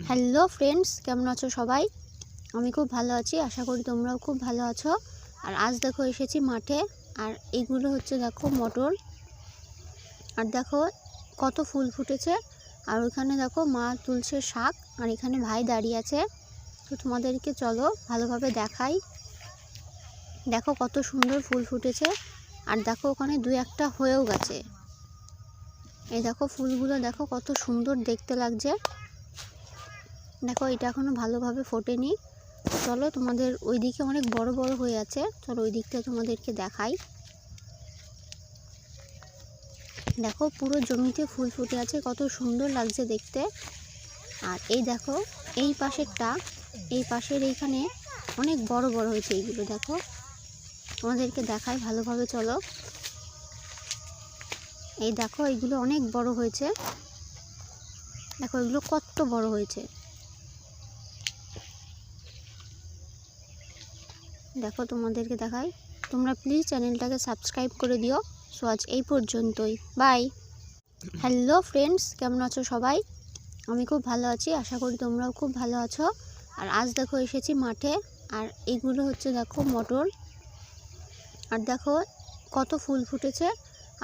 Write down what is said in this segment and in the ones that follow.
Hello friends কেমন আছো সবাই? আমি খুব ভালো আছি। আশা করি তোমরাও খুব ভালো আছো। আর আজ দেখো, এসেছি মাঠে। আর এগুলো হচ্ছে, দেখো, মটর। আর দেখো, কত ফুল ফুটেছে। আর ওখানে, দেখো, মা তুলছে শাক। আর এখানে ভাই দাঁড়িয়ে আছে। তো তোমাদেরকে চলো, ভালোভাবে দেখাই। দেখো, কত সুন্দর ফুল ফুটেছে। আর দেখো, ওখানে দু একটা হয়েও গেছে। এই দেখো, ফুলগুলো দেখো, কত সুন্দর দেখতে লাগছে। দেখো, এটা এখনও ভালোভাবে ফোটেনি। চলো, তোমাদের ওইদিকে অনেক বড় বড় হয়ে আছে। চলো ওই দিকটা তোমাদেরকে দেখাই। দেখো, পুরো জমিতে ফুল ফুটে আছে। কত সুন্দর লাগছে দেখতে। আর এই দেখো, এই পাশেরটা, এই পাশের এইখানে অনেক বড় বড় হয়েছে এইগুলো, দেখো। তোমাদেরকে দেখাই ভালোভাবে, চলো। এই দেখো, এইগুলো অনেক বড় হয়েছে। দেখো, এগুলো কত বড় হয়েছে। দেখো তোমাদেরকে দেখাই। তোমরা প্লিজ চ্যানেলটাকে সাবস্ক্রাইব করে দিও। সো আজ এই পর্যন্তই। বাই হ্যালো ফ্রেন্ডস কেমন আছো সবাই? আমি খুব ভালো আছি, আশা করি তোমরাও খুব ভালো আছো। আর আজ দেখো এসেছি মাঠে, আর এগুলো হচ্ছে দেখো মটর। আর দেখো কত ফুল ফুটেছে।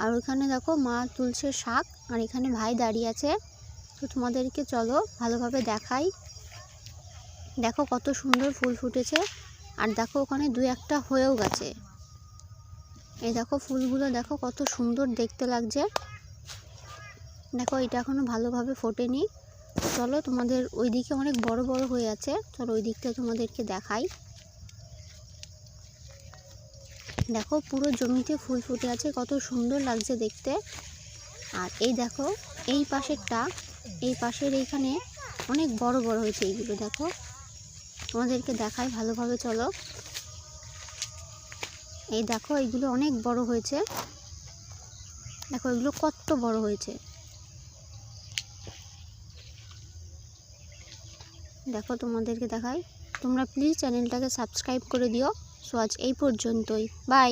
আর ওখানে দেখো মা তুলছে শাক, আর এখানে ভাই দাঁড়িয়ে আছে। তো তোমাদেরকে চলো ভালোভাবে দেখাই। দেখো কত সুন্দর ফুল ফুটেছে। আর দেখো ওখানে দু একটা হয়েও গেছে। এই দেখো ফুলগুলো, দেখো কত সুন্দর দেখতে লাগছে। দেখো এটা এখনও ভালোভাবে ফোটেনি। চলো তোমাদের ওইদিকে অনেক বড় বড় হয়ে আছে। চলো ওই দিকটা তোমাদেরকে দেখাই। দেখো পুরো জমিতে ফুল ফুটে আছে, কত সুন্দর লাগছে দেখতে। আর এই দেখো, এই পাশেরটা, এই পাশের এইখানে অনেক বড় বড় হয়েছে এইগুলো, দেখো। তোমাদেরকে দেখাই ভালোভাবে, চলো। এই দেখো এইগুলো অনেক বড় হয়েছে। দেখো, এগুলো কত বড় হয়েছে। দেখো, তোমাদেরকে দেখাই। তোমরা প্লিজ চ্যানেলটাকে সাবস্ক্রাইব করে দিও। সো আজ এই পর্যন্তই। বাই